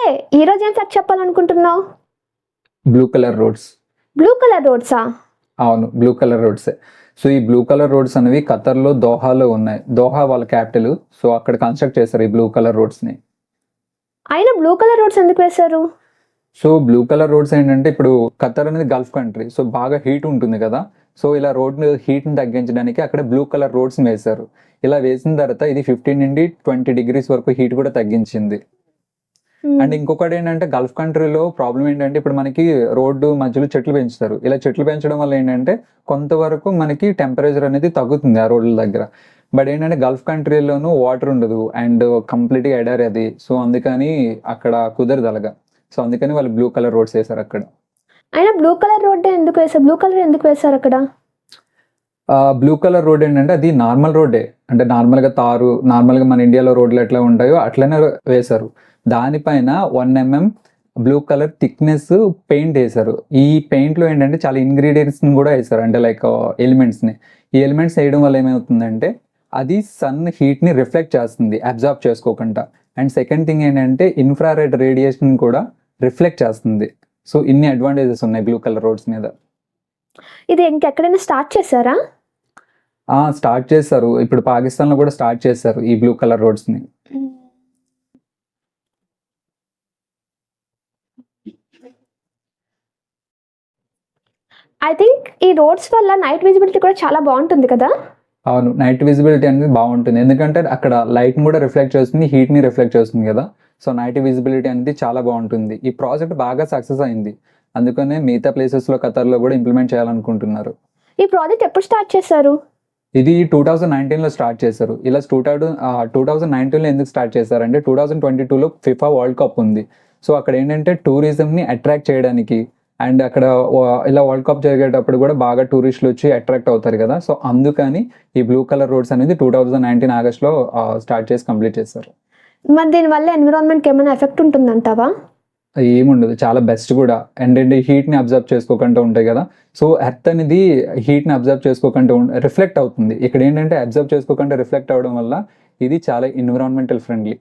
ఏ ఈ రోజు ఏం fact చెప్పాలనుకుంటున్నావు? Blue colour roads blue colour రోడ్సా అవును బ్లూ కలర్ రోడ్స్ సో ఈ బ్లూ కలర్ రోడ్స్ అనేవి ఖతర్లో దోహాలో ఉన్నాయి. దోహా వాళ్ళ క్యాపిటల్ సో అక్కడ కన్స్ట్రక్ట్ చేస్తారు ఈ బ్లూ కలర్ రోడ్స్ని అయినా బ్లూ కలర్ రోడ్స్ ఎందుకు వేశారు? సో బ్లూ కలర్ రోడ్స్ ఏంటంటే ఇప్పుడు ఖతర్ అనేది గల్ఫ్ కంట్రీ సో బాగా హీట్ ఉంటుంది కదా. సో ఇలా రోడ్ హీట్ని తగ్గించడానికి అక్కడ బ్లూ కలర్ రోడ్స్ వేశారు. ఇలా వేసిన తర్వాత ఇది ఫిఫ్టీన్ నుండి ట్వంటీ డిగ్రీస్ వరకు హీట్ కూడా తగ్గించింది. అండ్ ఇంకొకటి ఏంటంటే గల్ఫ్ కంట్రీలో ప్రాబ్లం ఏంటంటే ఇప్పుడు మనకి రోడ్డు మధ్యలో చెట్లు పెంచుతారు. ఇలా చెట్లు పెంచడం వల్ల ఏంటంటే కొంతవరకు మనకి టెంపరేచర్ అనేది తగ్గుతుంది ఆ రోడ్ల దగ్గర. బట్ ఏంటంటే గల్ఫ్ కంట్రీలోనూ వాటర్ ఉండదు అండ్ కంప్లీట్గా ఎడారి అది. సో అందుకని అక్కడ కుదరదు అలాగా. సో అందుకని వాళ్ళు బ్లూ కలర్ రోడ్స్ వేశారు అక్కడ. అయినా బ్లూ కలర్ రోడ్ ఎందుకు వేశారు? బ్లూ కలర్ ఎందుకు వేశారు అక్కడ? బ్లూ కలర్ రోడ్ ఏంటంటే అది నార్మల్ రోడ్డే అంటే నార్మల్గా తారు నార్మల్గా మన ఇండియాలో రోడ్లు ఎట్లా ఉంటాయో అట్లనే వేశారు. దానిపైన one mm blue colour thickness paint వేశారు. ఈ పెయింట్లో ఏంటంటే చాలా ఇంగ్రీడియంట్స్ని కూడా వేశారు. అంటే లైక్ ఎలిమెంట్స్ని ఈ ఎలిమెంట్స్ వేయడం వల్ల ఏమవుతుందంటే అది సన్ హీట్ని రిఫ్లెక్ట్ చేస్తుంది అబ్జార్బ్ చేసుకోకుండా. అండ్ సెకండ్ థింగ్ ఏంటంటే ఇన్ఫ్రారెడ్ రేడియేషన్ కూడా రిఫ్లెక్ట్ చేస్తుంది. సో ఇన్ని అడ్వాంటేజెస్ ఉన్నాయి బ్లూ కలర్ రోడ్స్ మీద. ఇది ఇంకెక్కడైనా స్టార్ట్ చేశారా? స్టార్ట్ చేశారు. ఇప్పుడు పాకిస్తాన్లో కూడా స్టార్ట్ చేశారు ఈ బ్లూ కలర్ రోడ్స్ని ఐ థింక్ ఈ రోడ్స్ వల్ల నైట్ విజిబిలిటీ కూడా చాలా బాగుంటుంది కదా? అవును నైట్ విజిబిలిటీ అనేది బాగుంటుంది. ఎందుకంటే అక్కడ లైట్ కూడా రిఫ్లెక్ట్ చేస్తుంది హీట్ని రిఫ్లెక్ట్ చేస్తుంది కదా. సో నైట్ విజిబిలిటీ అనేది చాలా బాగుంటుంది. ఈ ప్రాజెక్ట్ బాగా సక్సెస్ అయింది. అందుకనే మిగతా ప్లేసెస్లో ఖతర్లో కూడా ఇంప్లిమెంట్ చేయాలనుకుంటున్నారు. ఈ ప్రాజెక్ట్ ఎప్పుడు స్టార్ట్ చేశారు? ఇది టూ థౌజండ్ నైన్టీన్లో స్టార్ట్ చేశారు. ఇలా టూ థౌజండ్ టూ థౌజండ్ నైన్టీన్లో ఎందుకు స్టార్ట్ చేశారంటే టూ థౌజండ్ ట్వంటీ టూలో ఫిఫా వరల్డ్ కప్ ఉంది. సో అక్కడ ఏంటంటే టూరిజంని అట్రాక్ట్ చేయడానికి అండ్ అక్కడ ఇలా వరల్డ్ కప్ జరిగేటప్పుడు కూడా బాగా టూరిస్టులు వచ్చి అట్రాక్ట్ అవుతారు కదా. సో అందుకని ఈ బ్లూ కలర్ రోడ్స్ అనేది టూ థౌజండ్ నైన్టీన్ ఆగస్ట్లో స్టార్ట్ చేసి కంప్లీట్ చేశారు. మరి దీనివల్ల ఎన్విరాన్మెంట్కి ఏమైనా ఎఫెక్ట్ ఉంటుందంటావా? ఏముండదు. చాలా బెస్ట్ కూడా. అండ్ అండ్ హీట్ని అబ్జర్వ్ చేసుకోకుండా ఉంటాయి కదా. సో ఎర్త్ అనేది హీట్ని అబ్జర్వ్ చేసుకోకుండా రిఫ్లెక్ట్ అవుతుంది. ఇక్కడ ఏంటంటే అబ్జర్వ్ చేసుకోకుండా రిఫ్లెక్ట్ అవడం వల్ల ఇది చాలా ఎన్విరాన్మెంటల్ ఫ్రెండ్లీ